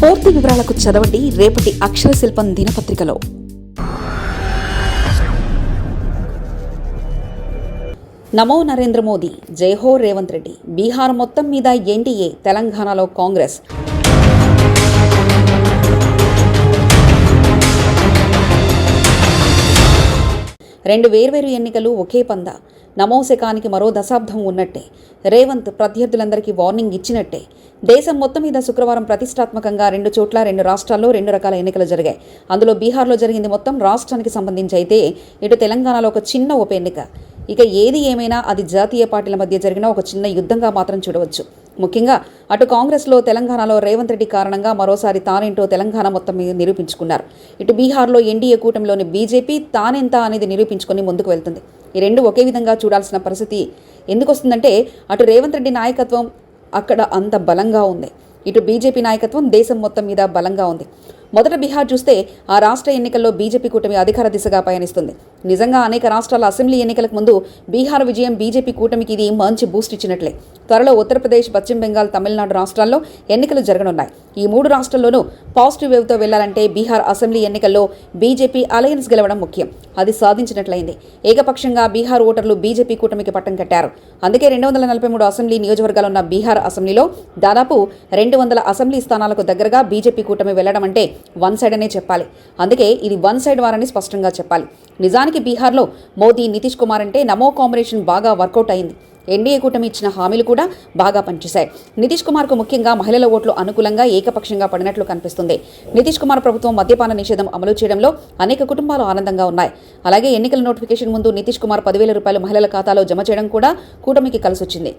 పూర్తి వివరాలకు చదవండి రేపటి అక్షర శిల్పం దినపత్రికలో. నమో నరేంద్ర మోదీ. జైహో రేవంత్ రెడ్డి. బీహార్ మొత్తం మీద ఎన్డీఏ తెలంగాణలో కాంగ్రెస్. రెండు వేర్వేరు ఎన్నికలు ఒకే పంద. నమోశకానికి మరో దశాబ్దం ఉన్నట్టే. రేవంత్ ప్రత్యర్థులందరికీ వార్నింగ్ ఇచ్చినట్టే. దేశం మొత్తం మీద శుక్రవారం ప్రతిష్టాత్మకంగా రెండు చోట్ల రెండు రాష్ట్రాల్లో రెండు రకాల ఎన్నికలు జరిగాయి. అందులో బీహార్లో జరిగింది మొత్తం రాష్ట్రానికి సంబంధించి అయితే ఇటు తెలంగాణలో ఒక చిన్న ఉప ఎన్నిక. ఇక ఏది ఏమైనా అది జాతీయ పార్టీల మధ్య జరిగిన ఒక చిన్న యుద్ధంగా మాత్రం చూడవచ్చు. ముఖ్యంగా అటు కాంగ్రెస్లో తెలంగాణలో రేవంత్ రెడ్డి కారణంగా మరోసారి తానేంటో తెలంగాణ మొత్తం మీద నిరూపించుకున్నారు. ఇటు బీహార్లో ఎన్డీఏ కూటమిలోని బీజేపీ తానెంత అనేది నిరూపించుకొని ముందుకు వెళ్తుంది. ఈ రెండు ఒకే విధంగా చూడాల్సిన పరిస్థితి ఎందుకు వస్తుందంటే అటు రేవంత్ రెడ్డి నాయకత్వం అక్కడ అంత బలంగా ఉంది. ఇటు బీజేపీ నాయకత్వం దేశం మొత్తం మీద బలంగా ఉంది. మొదట బీహార్ చూస్తే ఆ రాష్ట్ర ఎన్నికల్లో బీజేపీ కూటమి అధికార దిశగా పయనిస్తుంది. నిజంగా అనేక రాష్ట్రాల అసెంబ్లీ ఎన్నికలకు ముందు బీహార్ విజయం బీజేపీ కూటమికి ఇది మంచి బూస్ట్ ఇచ్చినట్లే. త్వరలో ఉత్తరప్రదేశ్ పశ్చిమ బెంగాల్ తమిళనాడు రాష్ట్రాల్లో ఎన్నికలు జరగనున్నాయి. ఈ మూడు రాష్ట్రాల్లోనూ పాజిటివ్ వేవ్తో వెళ్ళాలంటే బీహార్ అసెంబ్లీ ఎన్నికల్లో బీజేపీ అలయన్స్ గెలవడం ముఖ్యం. అది సాధించినట్లయింది. ఏకపక్షంగా బీహార్ ఓటర్లు బీజేపీ కూటమికి పట్టం కట్టారు. అందుకే రెండు వందల నలభై మూడు అసెంబ్లీ నియోజకవర్గాలు ఉన్న బీహార్ అసెంబ్లీలో దాదాపు రెండు వందల అసెంబ్లీ స్థానాలకు దగ్గరగా బీజేపీ కూటమి వెళ్ళడం అంటే వన్ సైడ్ అనే చెప్పాలి. అందుకే ఇది వన్ సైడ్ వారని స్పష్టంగా చెప్పాలి. నిజానికి బీహార్లో మోదీ నితీష్ కుమార్ అంటే నమో కాంబినేషన్ బాగా వర్కౌట్ అయింది. ఎన్డీఏ కూటమి ఇచ్చిన హామీలు కూడా బాగా పనిచేశాయి. నితీష్ కుమార్కు ముఖ్యంగా మహిళల ఓట్లు అనుకూలంగా ఏకపక్షంగా పడినట్లు కనిపిస్తుంది. నితీష్ కుమార్ ప్రభుత్వం మద్యపాన నిషేధం అమలు చేయడంలో అనేక కుటుంబాలు ఆనందంగా ఉన్నాయి. అలాగే ఎన్నికల నోటిఫికేషన్ ముందు నితీష్ కుమార్ పదివేల రూపాయలు మహిళల ఖాతాలో జమ చేయడం కూడా కూటమికి కలిసొచ్చింది.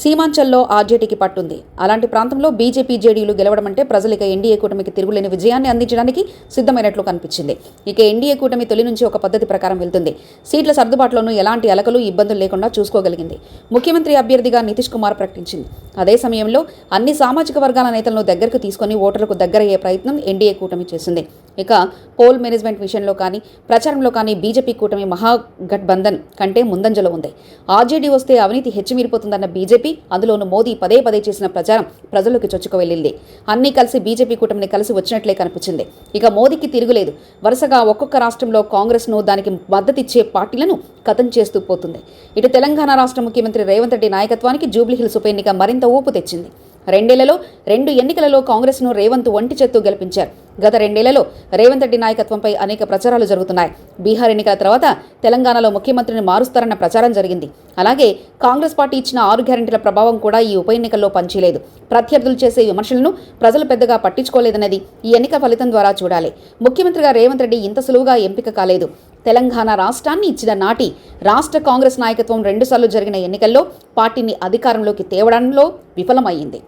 సీమాంచల్లో ఆర్జేటీకి పట్టుంది. అలాంటి ప్రాంతంలో బీజేపీ జేడీలు గెలవడం అంటే ప్రజలు ఇక ఎన్డీఏ కూటమికి తిరుగులేని విజయాన్ని అందించడానికి సిద్ధమైనట్లు కనిపించింది. ఇక ఎన్డీఏ కూటమి తొలి నుంచి ఒక పద్ధతి ప్రకారం వెళ్తుంది. సీట్ల సర్దుబాటులోనూ ఎలాంటి అలకలు ఇబ్బందులు లేకుండా చూసుకోగలిగింది. ముఖ్యమంత్రి అభ్యర్థిగా నితీష్ కుమార్ ప్రకటించింది. అదే సమయంలో అన్ని సామాజిక వర్గాల నేతలను దగ్గరకు తీసుకొని ఓటర్లకు దగ్గరయ్యే ప్రయత్నం ఎన్డీఏ కూటమి చేసింది. ఇక పోల్ మేనేజ్మెంట్ విషయంలో కానీ ప్రచారంలో కానీ బీజేపీ కూటమి మహాగఠబంధన్ కంటే ముందంజలో ఉంది. ఆర్జేడీ వస్తే అవినీతి హెచ్చిమీరిపోతుందన్న బీజేపీ అందులోనూ మోదీ పదే పదే చేసిన ప్రచారం ప్రజల్లోకి చొచ్చుకు వెళ్ళింది అన్నీ కలిసి బీజేపీ కూటమిని కలిసి వచ్చినట్లే కనిపించింది. ఇక మోదీకి తిరుగులేదు. వరుసగా ఒక్కొక్క రాష్ట్రంలో కాంగ్రెస్ను దానికి మద్దతిచ్చే పార్టీలను కథం చేస్తూ పోతుంది. ఇటు తెలంగాణ రాష్ట్ర ముఖ్యమంత్రి రేవంత్ రెడ్డి నాయకత్వానికి జూబ్లీహిల్స్ ఉప ఎన్నిక మరింత ఊపు తెచ్చింది. రెండేళ్ళలో రెండు ఎన్నికలలో కాంగ్రెస్ను రేవంత్ ఒంటి చేత్తో గెలిపించారు. గత రెండేళ్ళలో రేవంత్ రెడ్డి నాయకత్వంపై అనేక ప్రచారాలు జరుగుతున్నాయి. బీహార్ ఎన్నికల తర్వాత తెలంగాణలో ముఖ్యమంత్రిని మారుస్తారన్న ప్రచారం జరిగింది. అలాగే కాంగ్రెస్ పార్టీ ఇచ్చిన ఆరు గ్యారెంటీల ప్రభావం కూడా ఈ ఉప ఎన్నికల్లో పనిచేయలేదు. ప్రత్యర్థులు చేసే విమర్శలను ప్రజలు పెద్దగా పట్టించుకోలేదన్నది ఈ ఎన్నిక ఫలితం ద్వారా చూడాలి. ముఖ్యమంత్రిగా రేవంత్ రెడ్డి ఇంత సులువుగా ఎంపిక కాలేదు. తెలంగాణ రాష్ట్రాన్ని ఇచ్చిన నాటి రాష్ట్ర కాంగ్రెస్ నాయకత్వం రెండుసార్లు జరిగిన ఎన్నికల్లో పార్టీని అధికారంలోకి తేవడంలో విఫలమయ్యింది.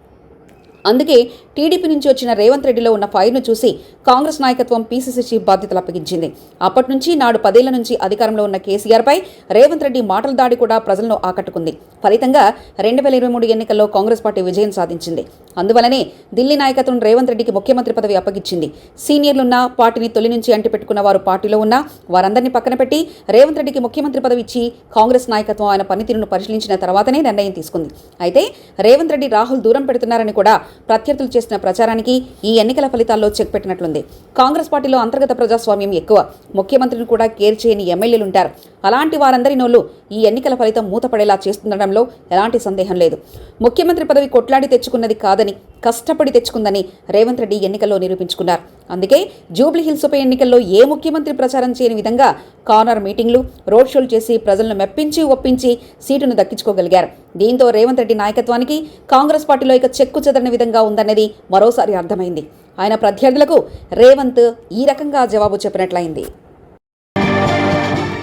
అందుకే టీడీపీ నుంచి వచ్చిన రేవంత్ రెడ్డిలో ఉన్న ఫైర్ను చూసి కాంగ్రెస్ నాయకత్వం పీసీసీ చీఫ్ బాధ్యతలు అప్పగించింది. అప్పటి నుంచి నాడు పదేళ్ళ నుంచి అధికారంలో ఉన్న కేసీఆర్పై రేవంత్ రెడ్డి మాటల దాడి కూడా ప్రజలను ఆకట్టుకుంది. ఫలితంగా రెండు వేల ఇరవై మూడు ఎన్నికల్లో కాంగ్రెస్ పార్టీ విజయం సాధించింది. అందువలనే ఢిల్లీ నాయకత్వం రేవంత్ రెడ్డికి ముఖ్యమంత్రి పదవి అప్పగించింది. సీనియర్లున్నా పార్టీని తొలి నుంచి అంటిపెట్టుకున్న వారు పార్టీలో ఉన్నా వారందరినీ పక్కన పెట్టి రేవంత్ రెడ్డికి ముఖ్యమంత్రి పదవి ఇచ్చి కాంగ్రెస్ నాయకత్వం ఆయన పనితీరును పరిశీలించిన తర్వాతనే నిర్ణయం తీసుకుంది. అయితే రేవంత్ రెడ్డి రాహుల్ దూరం పెడుతున్నారని కూడా ప్రత్యర్థులు చేసిన ప్రచారానికి ఈ ఎన్నికల ఫలితాల్లో చెక్ పెట్టినట్లుంది. కాంగ్రెస్ పార్టీలో అంతర్గత ప్రజాస్వామ్యం ఎక్కువ. ముఖ్యమంత్రిని కూడా కేర్ చేయని ఎమ్మెల్యేలు ఉంటారు అలాంటి వారందరి నోళ్ళు ఈ ఎన్నికల ఫలితం మూతపడేలా చేస్తుండడంలో ఎలాంటి సందేహం లేదు. ముఖ్యమంత్రి పదవి కొట్లాడి తెచ్చుకున్నది కాదని కష్టపడి తెచ్చుకుందని రేవంత్ రెడ్డి ఎన్నికల్లో నిరూపించుకున్నారు. అందుకే జూబ్లీ హిల్స్ ఉప ఎన్నికల్లో ఏ ముఖ్యమంత్రి ప్రచారం చేయని విధంగా కార్నర్ మీటింగ్లు రోడ్ షోలు చేసి ప్రజలను మెప్పించి ఒప్పించి సీటును దక్కించుకోగలిగారు. దీంతో రేవంత్ రెడ్డి నాయకత్వానికి కాంగ్రెస్ పార్టీలో ఇక చెక్కు చెదరని విధంగా ఉందన్నది మరోసారి అర్థమైంది. ఆయన ప్రత్యర్థులకు రేవంత్ ఈ రకంగా జవాబు చెప్పినట్లయింది.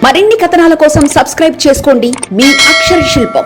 మరిన్ని కథనాల కోసం సబ్స్క్రైబ్ చేసుకోండి. మీ అక్షర శిల్పం.